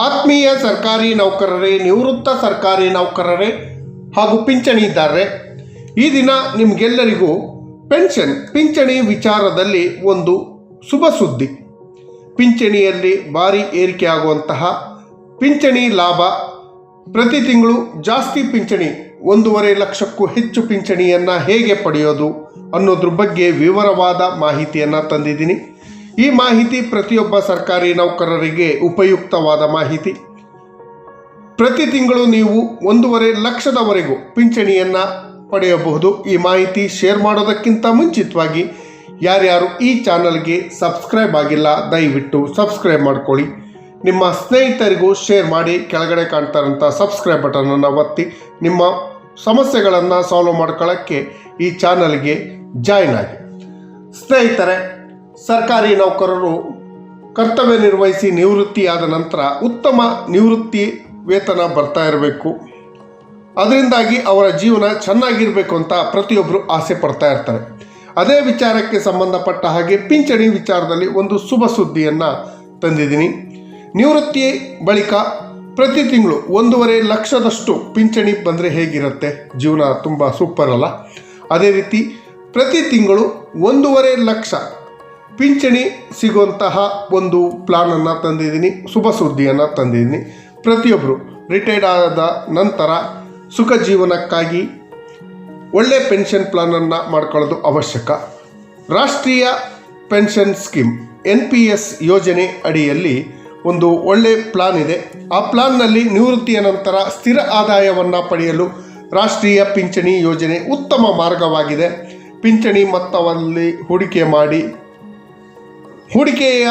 ಆತ್ಮೀಯ ಸರ್ಕಾರಿ ನೌಕರರೇ, ನಿವೃತ್ತ ಸರ್ಕಾರಿ ನೌಕರರೇ ಹಾಗೂ ಪಿಂಚಣಿದಾರರೇ, ಈ ದಿನ ನಿಮಗೆಲ್ಲರಿಗೂ ಪೆನ್ಷನ್, ಪಿಂಚಣಿ ವಿಚಾರದಲ್ಲಿ ಒಂದು ಶುಭ ಸುದ್ದಿ. ಪಿಂಚಣಿಯಲ್ಲಿ ಭಾರಿ ಏರಿಕೆ ಆಗುವಂತಹ ಪಿಂಚಣಿ ಲಾಭ. ಪ್ರತಿ ತಿಂಗಳು ಜಾಸ್ತಿ ಪಿಂಚಣಿ, ಒಂದೂವರೆ ಲಕ್ಷಕ್ಕೂ ಹೆಚ್ಚು ಪಿಂಚಣಿಯನ್ನು ಹೇಗೆ ಪಡೆಯೋದು ಅನ್ನೋದ್ರ ಬಗ್ಗೆ ವಿವರವಾದ ಮಾಹಿತಿಯನ್ನು ತಂದಿದ್ದೀನಿ. ಈ ಮಾಹಿತಿ ಪ್ರತಿಯೊಬ್ಬ ಸರ್ಕಾರಿ ನೌಕರರಿಗೆ ಉಪಯುಕ್ತವಾದ ಮಾಹಿತಿ. ಪ್ರತಿ ತಿಂಗಳು ನೀವು ಒಂದೂವರೆ ಲಕ್ಷದವರೆಗೂ ಪಿಂಚಣಿಯನ್ನು ಪಡೆಯಬಹುದು. ಈ ಮಾಹಿತಿ ಶೇರ್ ಮಾಡೋದಕ್ಕಿಂತ ಮುಂಚಿತವಾಗಿ ಯಾರ್ಯಾರು ಈ ಚಾನಲ್ಗೆ ಸಬ್ಸ್ಕ್ರೈಬ್ ಆಗಿಲ್ಲ, ದಯವಿಟ್ಟು ಸಬ್ಸ್ಕ್ರೈಬ್ ಮಾಡ್ಕೊಳ್ಳಿ. ನಿಮ್ಮ ಸ್ನೇಹಿತರಿಗೂ ಶೇರ್ ಮಾಡಿ, ಕೆಳಗಡೆ ಕಾಣ್ತಾರಂಥ ಸಬ್ಸ್ಕ್ರೈಬ್ ಬಟನನ್ನು ಒತ್ತಿ, ನಿಮ್ಮ ಸಮಸ್ಯೆಗಳನ್ನು ಸಾಲ್ವ್ ಮಾಡ್ಕೊಳ್ಳೋಕ್ಕೆ ಈ ಚಾನಲ್ಗೆ ಜಾಯ್ನ್ ಆಗಿ. ಸ್ನೇಹಿತರೆ ಸರ್ಕಾರಿ ನೌಕರರು ಕರ್ತವ್ಯ ನಿರ್ವಹಿಸಿ ನಿವೃತ್ತಿಯಾದ ನಂತರ ಉತ್ತಮ ನಿವೃತ್ತಿ ವೇತನ ಬರ್ತಾ ಇರಬೇಕು. ಅದರಿಂದಾಗಿ ಅವರ ಜೀವನ ಚೆನ್ನಾಗಿರಬೇಕು ಅಂತ ಪ್ರತಿಯೊಬ್ಬರು ಆಸೆ ಪಡ್ತಾ ಇರ್ತಾರೆ. ಅದೇ ವಿಚಾರಕ್ಕೆ ಸಂಬಂಧಪಟ್ಟ ಹಾಗೆ ಪಿಂಚಣಿ ವಿಚಾರದಲ್ಲಿ ಒಂದು ಶುಭ ಸುದ್ದಿಯನ್ನು ತಂದಿದ್ದೀನಿ. ನಿವೃತ್ತಿ ಬಳಿಕ ಪ್ರತಿ ತಿಂಗಳು ಒಂದೂವರೆ ಲಕ್ಷದಷ್ಟು ಪಿಂಚಣಿ ಬಂದರೆ ಹೇಗಿರುತ್ತೆ? ಜೀವನ ತುಂಬ ಸೂಪರ್ ಅಲ್ಲ. ಅದೇ ರೀತಿ ಪ್ರತಿ ತಿಂಗಳು ಒಂದೂವರೆ ಲಕ್ಷ ಪಿಂಚಣಿ ಸಿಗುವಂತಹ ಒಂದು ಪ್ಲಾನನ್ನು ತಂದಿದ್ದೀನಿ, ಶುಭ ಸುದ್ದಿಯನ್ನು ತಂದಿದ್ದೀನಿ. ಪ್ರತಿಯೊಬ್ಬರು ರಿಟೈರ್ಡ್ ಆದ ನಂತರ ಸುಖ ಜೀವನಕ್ಕಾಗಿ ಒಳ್ಳೆ ಪೆನ್ಷನ್ ಪ್ಲಾನನ್ನು ಮಾಡ್ಕೊಳ್ಳೋದು ಅವಶ್ಯಕ. ರಾಷ್ಟ್ರೀಯ pension scheme N P S ಯೋಜನೆ ಅಡಿಯಲ್ಲಿ ಒಂದು ಒಳ್ಳೆ ಪ್ಲಾನ್ ಇದೆ. ಆ ಪ್ಲಾನ್ನಲ್ಲಿ ನಿವೃತ್ತಿಯ ನಂತರ ಸ್ಥಿರ ಆದಾಯವನ್ನು ಪಡೆಯಲು ರಾಷ್ಟ್ರೀಯ ಪಿಂಚಣಿ ಯೋಜನೆ ಉತ್ತಮ ಮಾರ್ಗವಾಗಿದೆ. ಪಿಂಚಣಿ ಮೊತ್ತವಲ್ಲಿ ಹೂಡಿಕೆ ಮಾಡಿ ಹೂಡಿಕೆಯ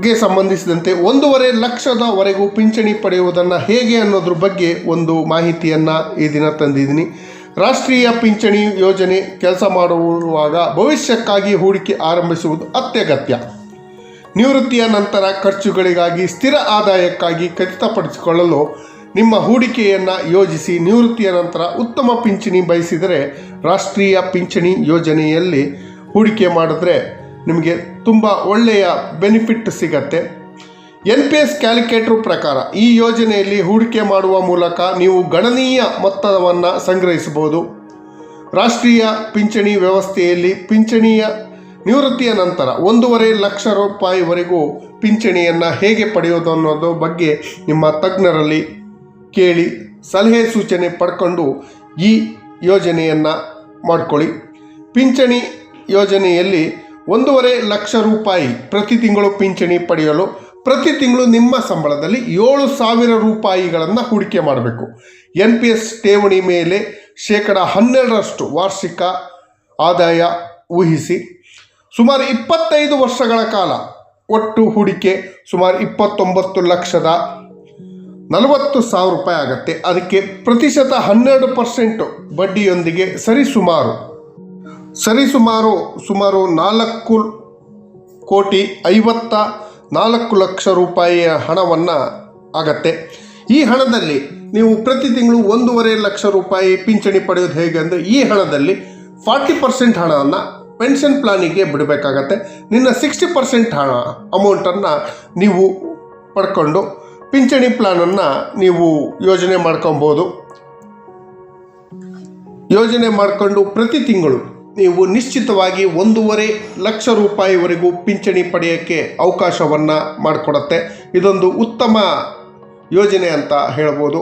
ಗೆ ಸಂಬಂಧಿಸಿದಂತೆ ಒಂದೂವರೆ ಲಕ್ಷದವರೆಗೂ ಪಿಂಚಣಿ ಪಡೆಯುವುದನ್ನು ಹೇಗೆ ಅನ್ನೋದ್ರ ಬಗ್ಗೆ ಒಂದು ಮಾಹಿತಿಯನ್ನು ಈ ದಿನ ತಂದಿದ್ದೀನಿ. ರಾಷ್ಟ್ರೀಯ ಪಿಂಚಣಿ ಯೋಜನೆ ಕೆಲಸ ಮಾಡುವಾಗ ಭವಿಷ್ಯಕ್ಕಾಗಿ ಹೂಡಿಕೆ ಆರಂಭಿಸುವುದು ಅತ್ಯಗತ್ಯ. ನಿವೃತ್ತಿಯ ನಂತರ ಖರ್ಚುಗಳಿಗಾಗಿ ಸ್ಥಿರ ಆದಾಯಕ್ಕಾಗಿ ಖಚಿತಪಡಿಸಿಕೊಳ್ಳಲು ನಿಮ್ಮ ಹೂಡಿಕೆಯನ್ನು ಯೋಜಿಸಿ ನಿವೃತ್ತಿಯ ನಂತರ ಉತ್ತಮ ಪಿಂಚಣಿ ಬಯಸಿದರೆ ರಾಷ್ಟ್ರೀಯ ಪಿಂಚಣಿ ಯೋಜನೆಯಲ್ಲಿ ಹೂಡಿಕೆ ಮಾಡಿದ್ರೆ ನಿಮಗೆ ತುಂಬ ಒಳ್ಳೆಯ ಬೆನಿಫಿಟ್ ಸಿಗತ್ತೆ. ಎನ್ ಪಿ ಎಸ್ ಕ್ಯಾಲ್ಕುಲೇಟರ್ ಪ್ರಕಾರ ಈ ಯೋಜನೆಯಲ್ಲಿ ಹೂಡಿಕೆ ಮಾಡುವ ಮೂಲಕ ನೀವು ಗಣನೀಯ ಮೊತ್ತವನ್ನು ಸಂಗ್ರಹಿಸಬಹುದು. ರಾಷ್ಟ್ರೀಯ ಪಿಂಚಣಿ ವ್ಯವಸ್ಥೆಯಲ್ಲಿ ಪಿಂಚಣಿಯ ನಿವೃತ್ತಿಯ ನಂತರ ಒಂದೂವರೆ ಲಕ್ಷ ರೂಪಾಯಿವರೆಗೂ ಪಿಂಚಣಿಯನ್ನು ಹೇಗೆ ಪಡೆಯೋದು ಅನ್ನೋದು ಬಗ್ಗೆ ನಿಮ್ಮ ತಜ್ಞರಲ್ಲಿ ಕೇಳಿ ಸಲಹೆ ಸೂಚನೆ ಪಡ್ಕೊಂಡು ಈ ಯೋಜನೆಯನ್ನು ಮಾಡ್ಕೊಳ್ಳಿ. ಪಿಂಚಣಿ ಯೋಜನೆಯಲ್ಲಿ ಒಂದೂವರೆ ಲಕ್ಷ ರೂಪಾಯಿ ಪ್ರತಿ ತಿಂಗಳು ಪಿಂಚಣಿ ಪಡೆಯಲು ಪ್ರತಿ ತಿಂಗಳು ನಿಮ್ಮ ಸಂಬಳದಲ್ಲಿ ಏಳು ಸಾವಿರ ರೂಪಾಯಿಗಳನ್ನು ಹೂಡಿಕೆ ಮಾಡಬೇಕು. ಎನ್ ಪಿ ಎಸ್ ಠೇವಣಿ ಮೇಲೆ ಶೇಕಡ ಹನ್ನೆರಡರಷ್ಟು ವಾರ್ಷಿಕ ಆದಾಯ ಊಹಿಸಿ. ಸುಮಾರು ಇಪ್ಪತ್ತೈದು ವರ್ಷಗಳ ಕಾಲ ಒಟ್ಟು ಹೂಡಿಕೆ ಸುಮಾರು ಇಪ್ಪತ್ತೊಂಬತ್ತು ಲಕ್ಷದ ನಲವತ್ತು ಸಾವಿರ ರೂಪಾಯಿ ಆಗುತ್ತೆ. ಅದಕ್ಕೆ ಪ್ರತಿಶತ ಹನ್ನೆರಡು ಪರ್ಸೆಂಟು ಬಡ್ಡಿಯೊಂದಿಗೆ ಸರಿಸುಮಾರು ಸರಿಸುಮಾರು, ಸುಮಾರು ನಾಲ್ಕು ಕೋಟಿ ಐವತ್ತ ನಾಲ್ಕು ಲಕ್ಷ ರೂಪಾಯಿಯ ಹಣವನ್ನು ಆಗತ್ತೆ. ಈ ಹಣದಲ್ಲಿ ನೀವು ಪ್ರತಿ ತಿಂಗಳು ಒಂದೂವರೆ ಲಕ್ಷ ರೂಪಾಯಿ ಪಿಂಚಣಿ ಪಡೆಯೋದು ಹೇಗೆ ಅಂದರೆ ಈ ಹಣದಲ್ಲಿ ಫಾರ್ಟಿ ಪರ್ಸೆಂಟ್ ಹಣವನ್ನು ಪೆನ್ಷನ್ ಪ್ಲಾನಿಗೆ ಬಿಡಬೇಕಾಗತ್ತೆ. ನಿನ್ನ ಸಿಕ್ಸ್ಟಿ ಪರ್ಸೆಂಟ್ ಹಣ ಅಮೌಂಟನ್ನು ನೀವು ಪಡ್ಕೊಂಡು ಪಿಂಚಣಿ ಪ್ಲಾನನ್ನು ನೀವು ಯೋಜನೆ ಮಾಡ್ಕೊಬೋದು. ಯೋಜನೆ ಮಾಡಿಕೊಂಡು ಪ್ರತಿ ತಿಂಗಳು ನೀವು ನಿಶ್ಚಿತವಾಗಿ ಒಂದೂವರೆ ಲಕ್ಷ ರೂಪಾಯಿವರೆಗೂ ಪಿಂಚಣಿ ಪಡೆಯೋಕ್ಕೆ ಅವಕಾಶವನ್ನು ಮಾಡಿಕೊಡತ್ತೆ. ಇದೊಂದು ಉತ್ತಮ ಯೋಜನೆ ಅಂತ ಹೇಳ್ಬೋದು.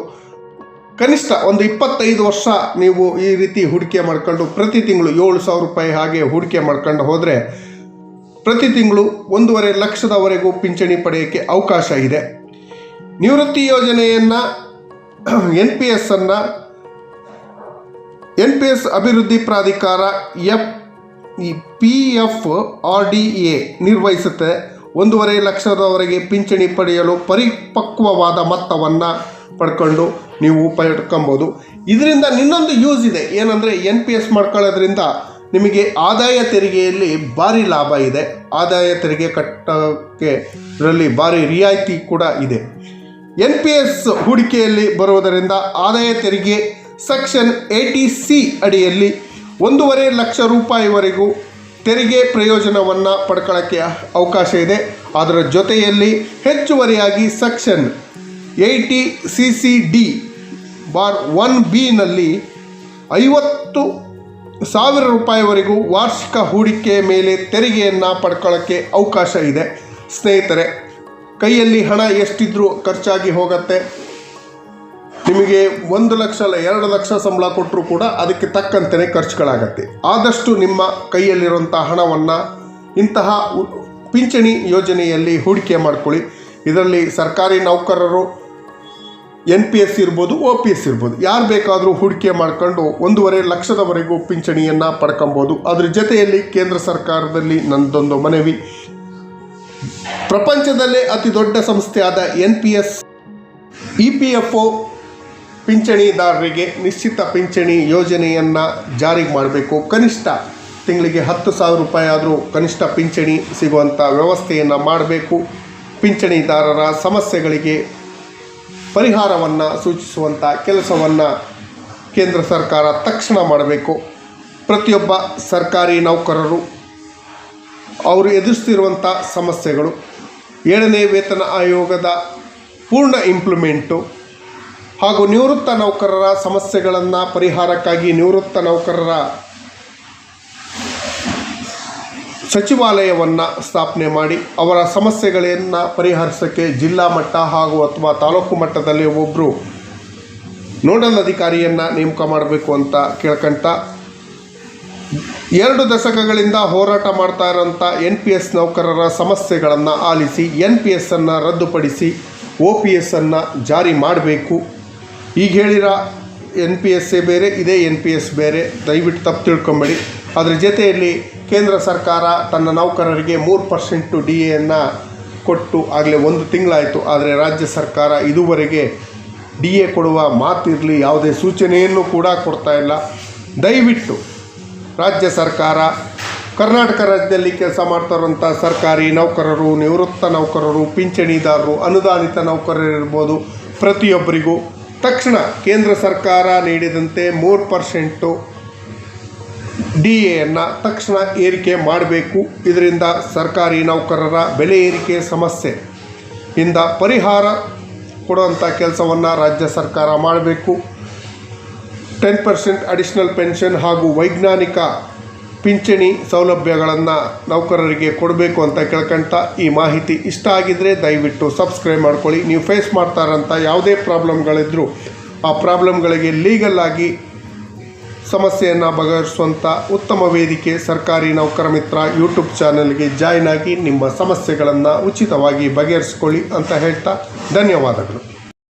ಕನಿಷ್ಠ ಒಂದು ಇಪ್ಪತ್ತೈದು ವರ್ಷ ನೀವು ಈ ರೀತಿ ಹೂಡಿಕೆ ಮಾಡ್ಕೊಂಡು ಪ್ರತಿ ತಿಂಗಳು ಏಳು ಸಾವಿರ ರೂಪಾಯಿ ಹಾಗೆ ಹೂಡಿಕೆ ಮಾಡ್ಕೊಂಡು ಹೋದರೆ ಪ್ರತಿ ತಿಂಗಳು ಒಂದೂವರೆ ಲಕ್ಷದವರೆಗೂ ಪಿಂಚಣಿ ಪಡೆಯೋಕ್ಕೆ ಅವಕಾಶ ಇದೆ. ನಿವೃತ್ತಿ ಯೋಜನೆಯನ್ನು, ಎನ್ ಪಿ ಎಸ್ ಅನ್ನು ಎನ್ ಪಿ ಎಸ್ ಅಭಿವೃದ್ಧಿ ಪ್ರಾಧಿಕಾರ ಎಫ್, ಈ P F R D A ನಿರ್ವಹಿಸುತ್ತೆ. ಒಂದೂವರೆ ಲಕ್ಷದವರೆಗೆ ಪಿಂಚಣಿ ಪಡೆಯಲು ಪರಿಪಕ್ವವಾದ ಮೊತ್ತವನ್ನು ಪಡ್ಕೊಂಡು ನೀವು ಪಡ್ಕೊಬೋದು. ಇದರಿಂದ ಇನ್ನೊಂದು ಯೂಸ್ ಇದೆ. ಏನಂದರೆ ಎನ್ ಪಿ ಎಸ್ ಮಾಡ್ಕೊಳ್ಳೋದ್ರಿಂದ ನಿಮಗೆ ಆದಾಯ ತೆರಿಗೆಯಲ್ಲಿ ಭಾರಿ ಲಾಭ ಇದೆ. ಆದಾಯ ತೆರಿಗೆ ಕಟ್ಟೋಕ್ಕೆ ಇದರಲ್ಲಿ ಭಾರಿ ರಿಯಾಯಿತಿ ಕೂಡ ಇದೆ. ಎನ್ ಪಿ ಎಸ್ ಹೂಡಿಕೆಯಲ್ಲಿ ಬರುವುದರಿಂದ ಆದಾಯ ತೆರಿಗೆ ಸೆಕ್ಷನ್ ಏಯ್ಟಿ ಸಿ ಅಡಿಯಲ್ಲಿ ಒಂದೂವರೆ ಲಕ್ಷ ರೂಪಾಯಿವರೆಗೂ ತೆರಿಗೆ ಪ್ರಯೋಜನವನ್ನು ಪಡ್ಕೊಳ್ಳೋಕ್ಕೆ ಅವಕಾಶ ಇದೆ. ಅದರ ಜೊತೆಯಲ್ಲಿ ಹೆಚ್ಚುವರಿಯಾಗಿ section eighty C C D bar one ಬಿನಲ್ಲಿ ಐವತ್ತು ಸಾವಿರ ರೂಪಾಯಿವರೆಗೂ ವಾರ್ಷಿಕ ಹೂಡಿಕೆ ಮೇಲೆ ತೆರಿಗೆಯನ್ನು ಪಡ್ಕೊಳ್ಳೋಕ್ಕೆ ಅವಕಾಶ ಇದೆ. ಸ್ನೇಹಿತರೆ, ಕೈಯಲ್ಲಿ ಹಣ ಎಷ್ಟಿದ್ರೂ ಖರ್ಚಾಗಿ ಹೋಗುತ್ತೆ. ನಿಮಗೆ ಒಂದು ಲಕ್ಷ ಅಲ್ಲ, ಎರಡು ಲಕ್ಷ ಸಂಬಳ ಕೊಟ್ಟರು ಕೂಡ ಅದಕ್ಕೆ ತಕ್ಕಂತೆ ಖರ್ಚುಗಳಾಗತ್ತೆ. ಆದಷ್ಟು ನಿಮ್ಮ ಕೈಯಲ್ಲಿರುವಂಥ ಹಣವನ್ನು ಇಂತಹ ಪಿಂಚಣಿ ಯೋಜನೆಯಲ್ಲಿ ಹೂಡಿಕೆ ಮಾಡ್ಕೊಳ್ಳಿ. ಇದರಲ್ಲಿ ಸರ್ಕಾರಿ ನೌಕರರು, ಎನ್ ಪಿ ಎಸ್ ಇರ್ಬೋದು ಒ ಪಿ ಎಸ್ ಇರ್ಬೋದು, ಯಾರು ಬೇಕಾದರೂ ಹೂಡಿಕೆ ಮಾಡ್ಕೊಂಡು ಒಂದೂವರೆ ಲಕ್ಷದವರೆಗೂ ಪಿಂಚಣಿಯನ್ನು ಪಡ್ಕೊಬೋದು. ಅದರ ಜೊತೆಯಲ್ಲಿ ಕೇಂದ್ರ ಸರ್ಕಾರದಲ್ಲಿ ನನ್ನದೊಂದು ಮನವಿ. ಪ್ರಪಂಚದಲ್ಲೇ ಅತಿ ದೊಡ್ಡ ಸಂಸ್ಥೆಯಾದ N P S, E P F O ಪಿಂಚಣಿದಾರರಿಗೆ ನಿಶ್ಚಿತ ಪಿಂಚಣಿ ಯೋಜನೆಯನ್ನು ಜಾರಿಗೆ ಮಾಡಬೇಕು. ಕನಿಷ್ಠ ತಿಂಗಳಿಗೆ ಹತ್ತು ಸಾವಿರ ರೂಪಾಯಿ ಆದರೂ ಕನಿಷ್ಠ ಪಿಂಚಣಿ ಸಿಗುವಂಥ ವ್ಯವಸ್ಥೆಯನ್ನು ಮಾಡಬೇಕು. ಪಿಂಚಣಿದಾರರ ಸಮಸ್ಯೆಗಳಿಗೆ ಪರಿಹಾರವನ್ನು ಸೂಚಿಸುವಂಥ ಕೆಲಸವನ್ನು ಕೇಂದ್ರ ಸರ್ಕಾರ ತಕ್ಷಣ ಮಾಡಬೇಕು. ಪ್ರತಿಯೊಬ್ಬ ಸರ್ಕಾರಿ ನೌಕರರು ಅವರು ಎದುರಿಸ್ತಿರುವಂಥ ಸಮಸ್ಯೆಗಳು. ಏಳನೇ ವೇತನ ಆಯೋಗದ ಪೂರ್ಣ ಇಂಪ್ಲಿಮೆಂಟು ಹಾಗೂ ನಿವೃತ್ತ ನೌಕರರ ಸಮಸ್ಯೆಗಳನ್ನು ಪರಿಹಾರಕ್ಕಾಗಿ ನಿವೃತ್ತ ನೌಕರರ ಸಚಿವಾಲಯವನ್ನು ಸ್ಥಾಪನೆ ಮಾಡಿ ಅವರ ಸಮಸ್ಯೆಗಳನ್ನು ಪರಿಹರಿಸೋಕ್ಕೆ ಜಿಲ್ಲಾ ಮಟ್ಟ ಹಾಗೂ ಅಥವಾ ತಾಲೂಕು ಮಟ್ಟದಲ್ಲಿ ಒಬ್ಬರು ನೋಡಲ್ ಅಧಿಕಾರಿಯನ್ನು ನೇಮಕ ಮಾಡಬೇಕು ಅಂತ ಕೇಳ್ಕಂತ ಎರಡು ದಶಕಗಳಿಂದ ಹೋರಾಟ ಮಾಡ್ತಾ ಇರೋಂಥ ಎನ್ ಪಿ ಎಸ್ ನೌಕರರ ಸಮಸ್ಯೆಗಳನ್ನು ಆಲಿಸಿ ಎನ್ ಪಿ ಎಸ್ಸನ್ನು ರದ್ದುಪಡಿಸಿ ಒ ಪಿ ಎಸ್ ಅನ್ನು ಜಾರಿ ಮಾಡಬೇಕು. ಈಗ ಹೇಳಿರೋ ಎನ್ ಪಿ ಎಸ್ ಎ ಬೇರೆ, ಇದೇ ಎನ್ ಪಿ ಎಸ್ ಬೇರೆ. ದಯವಿಟ್ಟು ತಪ್ಪು ತಿಳ್ಕೊಂಬೇಡಿ. ಅದರ ಜೊತೆಯಲ್ಲಿ ಕೇಂದ್ರ ಸರ್ಕಾರ ತನ್ನ ನೌಕರರಿಗೆ ಮೂರು ಪರ್ಸೆಂಟು ಡಿ ಎನ್ನು ಕೊಟ್ಟು ಆಗಲೇ ಒಂದು ತಿಂಗಳಾಯಿತು. ಆದರೆ ರಾಜ್ಯ ಸರ್ಕಾರ ಇದುವರೆಗೆ ಡಿ ಎ ಕೊಡುವ ಮಾತಿರಲಿ ಯಾವುದೇ ಸೂಚನೆಯನ್ನು ಕೂಡ ಕೊಡ್ತಾ ಇಲ್ಲ. ದಯವಿಟ್ಟು ರಾಜ್ಯ ಸರ್ಕಾರ, ಕರ್ನಾಟಕ ರಾಜ್ಯದಲ್ಲಿ ಕೆಲಸ ಮಾಡ್ತಾರಂಥ ಸರ್ಕಾರಿ ನೌಕರರು, ನಿವೃತ್ತ ನೌಕರರು, ಪಿಂಚಣಿದಾರರು, ಅನುದಾನಿತ ನೌಕರರಿರ್ಬೋದು ಪ್ರತಿಯೊಬ್ಬರಿಗೂ ತಕ್ಷಣ ಕೇಂದ್ರ ಸರ್ಕಾರ ನೀಡಿದಂತೆ ಮೂರು ಪರ್ಸೆಂಟು ಡಿ ಎಯನ್ನು ತಕ್ಷಣ ಏರಿಕೆ ಮಾಡಬೇಕು. ಇದರಿಂದ ಸರ್ಕಾರಿ ನೌಕರರ ಬೆಲೆ ಏರಿಕೆ ಸಮಸ್ಯೆ. ಇಂದ ಪರಿಹಾರ ಕೊಡುವಂಥ ಕೆಲಸವನ್ನು ರಾಜ್ಯ ಸರ್ಕಾರ ಮಾಡಬೇಕು. ಟೆನ್ ಪರ್ಸೆಂಟ್ ಅಡಿಷ್ನಲ್ ಪೆನ್ಷನ್ ಹಾಗೂ ವೈಜ್ಞಾನಿಕ ಪಿಂಚಣಿ ಸೌಲಭ್ಯಗಳನ್ನು ನೌಕರರಿಗೆ ಕೊಡಬೇಕು ಅಂತ ಕೇಳ್ಕೊಳ್ತಾ ಈ ಮಾಹಿತಿ ಇಷ್ಟ ಆಗಿದ್ದರೆ ದಯವಿಟ್ಟು ಸಬ್ಸ್ಕ್ರೈಬ್ ಮಾಡ್ಕೊಳ್ಳಿ. ನೀವು ಫೇಸ್ ಮಾಡ್ತಾರಂಥ ಯಾವುದೇ ಪ್ರಾಬ್ಲಮ್ಗಳಿದ್ದರೂ ಆ ಪ್ರಾಬ್ಲಮ್ಗಳಿಗೆ ಲೀಗಲ್ ಆಗಿ ಸಮಸ್ಯೆಯನ್ನು ಬಗೆಹರಿಸುವಂಥ ಉತ್ತಮ ವೇದಿಕೆ ಸರ್ಕಾರಿ ನೌಕರ ಮಿತ್ರ ಯೂಟ್ಯೂಬ್ ಚಾನಲ್ಗೆ ಜಾಯ್ನ್ ಆಗಿ ನಿಮ್ಮ ಸಮಸ್ಯೆಗಳನ್ನು ಉಚಿತವಾಗಿ ಬಗೆಹರಿಸ್ಕೊಳ್ಳಿ ಅಂತ ಹೇಳ್ತಾ ಧನ್ಯವಾದಗಳು.